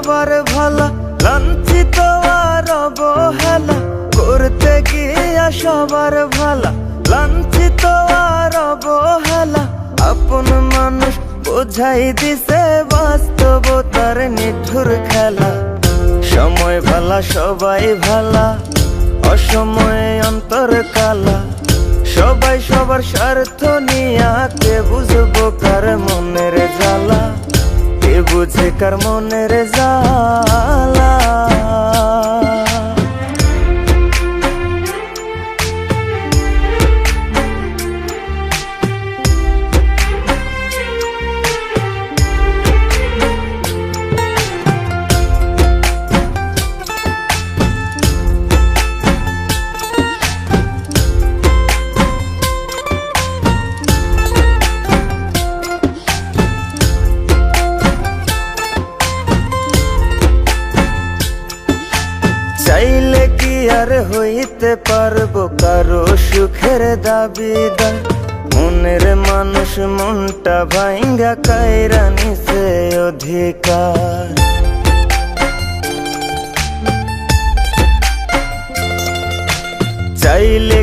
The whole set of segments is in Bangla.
সবার ভালা, লাঞ্ছিত আর অবহেলা। করতে গিয়া সবার ভালা, লাঞ্ছিত আর অবহেলা। আপন মানুষ বোঝাই দিছে বাস্তবতার নিঠুর খেলা। সময় ভালা, সবাই ভালা, অসময়ে অন্তর কালা। সবাই সবার স্বার্থ নিয়া কে বুঝব কার মনের জ্বালা কে বুঝে কার মনের জ্বালা আর হইতে পারব কারও সুখের দাবিদার। মনের মানুষ মনটা ভাইঙ্গা কায়রা সে অধিকার। চাইলে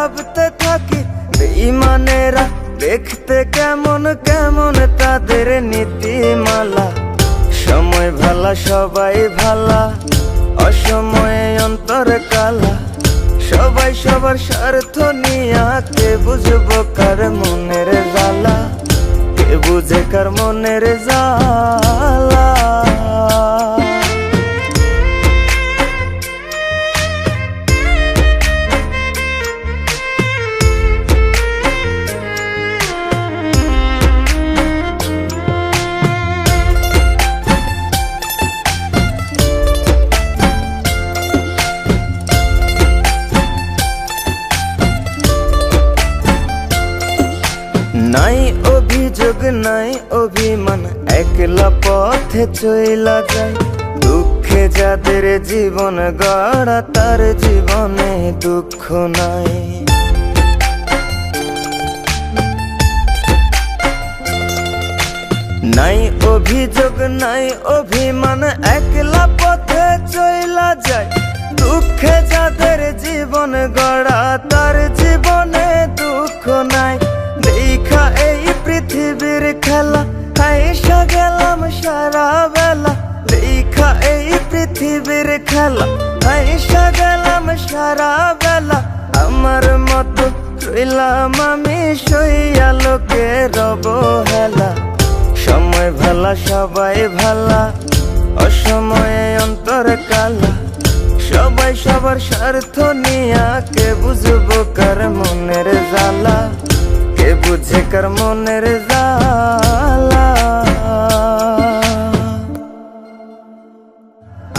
ভাবতে থাকি, বেঈমানেরা দেখতে কেমন কেমন তাদের নীতিমালা। সময় ভালা, সবাই ভালা, অসময়ে অন্তর কালা। সবাই সবার স্বার্থ নিয়া কে বুঝব কার মনের জ্বালা? কে বুঝে কার মনের জ্বালা? অভিযোগ নাই, অভিমান একলা পথে চইলা যায়। দুঃখে যাদের জীবন গড়া, তার জীবনে দুঃখ নাই। নাই অভিযোগ, নাই অভিমান, একলা পথে চইলা যায়। দুঃখে যাদের জীবন গড়া মতো রইলাম আমি সইয়া লোকে রব হেলা। সময় ভালা, সবাই ভালা। অসময়ে অন্তর কালা। সবাই সবার স্বার্থ নিয়া কে বুঝব কার মনের জ্বালা? কে বুঝে কার মনের জ্বালা?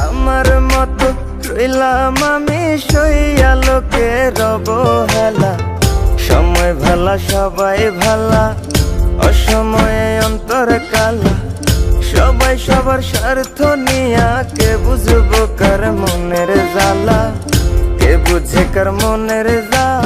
আমার মতো রইলাম আমি সইয়া লোকে রব হেলা। সময় ভালা, সবাই ভালা। অসময়ে অন্তর কালা। সবাই সবার স্বার্থ নিয়া কে বুঝব কার মনের জ্বালা? কে বুঝে কার মনের জ্বালা?